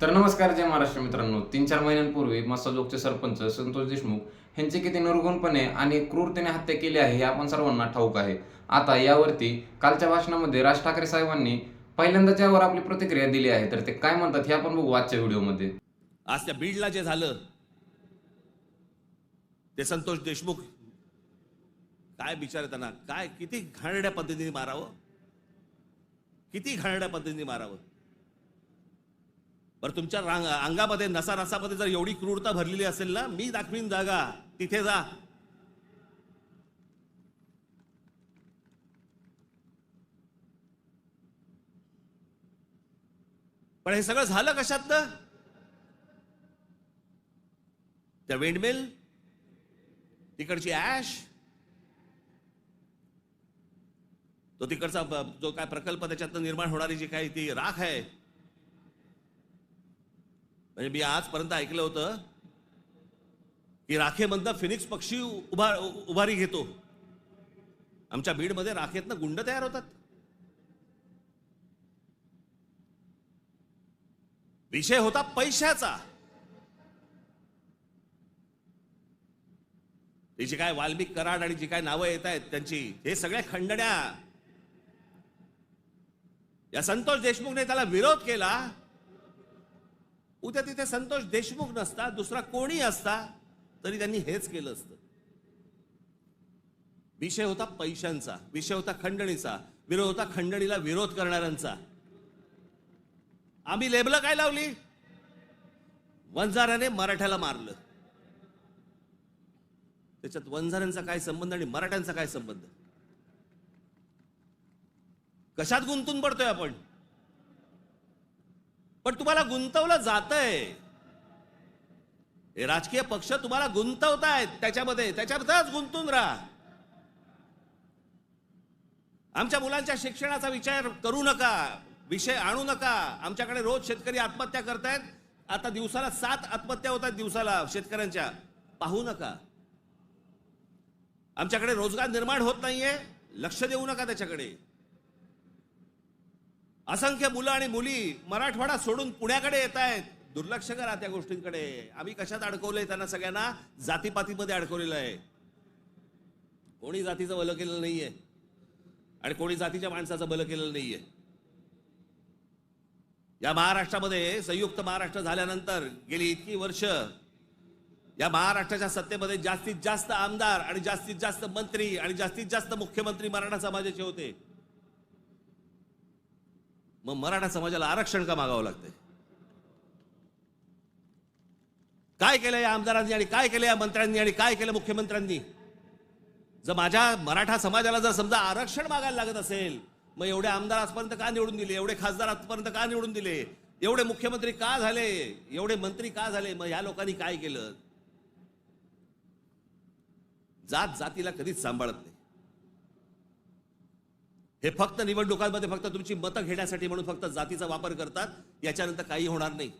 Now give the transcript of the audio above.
तर नमस्कार जय महाराष्ट्र मित्रांनो. तीन चार महिन्यांपूर्वी मसाजोगचे सरपंच संतोष देशमुख यांची किती निर्गुणपणे आणि क्रूरतेने हत्या केली आहे हे आपण सर्वांना ठाऊक आहे. आता यावरती कालच्या भाषणामध्ये राज ठाकरे साहेबांनी पहिल्यांदाच यावर आपली प्रतिक्रिया दिली आहे. तर ते काय म्हणतात हे आपण बघू आजच्या व्हिडिओमध्ये. आज त्या बीडला जे झालं ते संतोष देशमुख काय विचार त्यांना काय किती घाणड्या पद्धतीने मारावं? किती घाणड्या पद्धतीने मारावं? बरं तुमच्या रांग अंगामध्ये नसानसामध्ये जर एवढी क्रूरता भरलेली असेल ना मी दाखवीन जागा. तिथे जा. पण हे सगळं झालं कशात त्या विंडमिल तिकडची ऍश तो तिकडचा जो काय प्रकल्प त्याच्यातनं निर्माण होणारी जी काही ती राख आहे म्हणजे मी आजपर्यंत ऐकलं होतं की राखेमधनं फिनिक्स पक्षी उभा उभारी घेतो. आमच्या बीडमध्ये राखेतनं गुंड तयार होतात. विषय होता पैशाचा. ती जी काय वाल्मिक कराड आणि जी काय नावं येत आहेत त्यांची हे सगळ्या खंडण्या. या संतोष देशमुखने त्याला विरोध केला. उद्या तिथे संतोष देशमुख नसता दुसरा कोणी असता तरी त्यांनी हेच केलं असतं. विषय होता पैशांचा विषय होता खंडणीचा विरोध होता खंडणीला विरोध करणाऱ्यांचा. आम्ही लेबलं काय लावली? वंजाऱ्याने मराठ्याला मारलं. त्याच्यात वंजारांचा काय संबंध आणि मराठ्यांचा काय संबंध? कशात गुंतून पडतोय आपण? पण तुम्हाला गुंतवलं जातंय. हे राजकीय पक्ष तुम्हाला गुंतवतायत त्याच्यामध्ये. त्याच्यामध्येच गुंतून राहा. आमच्या मुलांच्या शिक्षणाचा विचार करू नका. विषय आणू नका. आमच्याकडे रोज शेतकरी आत्महत्या करतायत. आता दिवसाला सात आत्महत्या होतात दिवसाला शेतकऱ्यांच्या. पाहू नका. आमच्याकडे रोजगार निर्माण होत नाहीये. लक्ष देऊ नका त्याच्याकडे. असंख्य मुलं आणि मुली मराठवाडा सोडून पुण्याकडे येत आहेत. दुर्लक्ष करा त्या गोष्टींकडे. आम्ही कशात अडकवलंय त्यांना सगळ्यांना जातीपातीमध्ये अडकवलेलं आहे. कोणी जातीचं भलं केलेलं नाहीये. आणि कोणी जातीच्या माणसाचं भलं केलेलं नाहीये. या महाराष्ट्रामध्ये संयुक्त महाराष्ट्र झाल्यानंतर गेली इतकी वर्ष या महाराष्ट्राच्या सत्तेमध्ये जास्तीत जास्त आमदार आणि जास्तीत जास्त मंत्री आणि जास्तीत जास्त मुख्यमंत्री मराठा समाजाचे होते. मग मराठा समाजाला आरक्षण का मागावं लागतंय? काय केलं या आमदारांनी आणि काय केलं या मंत्र्यांनी आणि काय केलं मुख्यमंत्र्यांनी? जर माझ्या मराठा समाजाला जर समजा आरक्षण मागायला लागत असेल मग एवढे आमदार आजपर्यंत का निवडून दिले? एवढे खासदार आजपर्यंत का निवडून दिले? एवढे मुख्यमंत्री का झाले? एवढे मंत्री का झाले? मग या लोकांनी काय केलं? जात जातीला कधीच सांभाळत नाही. हे फक्त निवडणुकांमध्ये फक्त तुमची मतं घेण्यासाठी म्हणून फक्त जातीचा वापर करतात याच्यानंतर काही होणार नाही.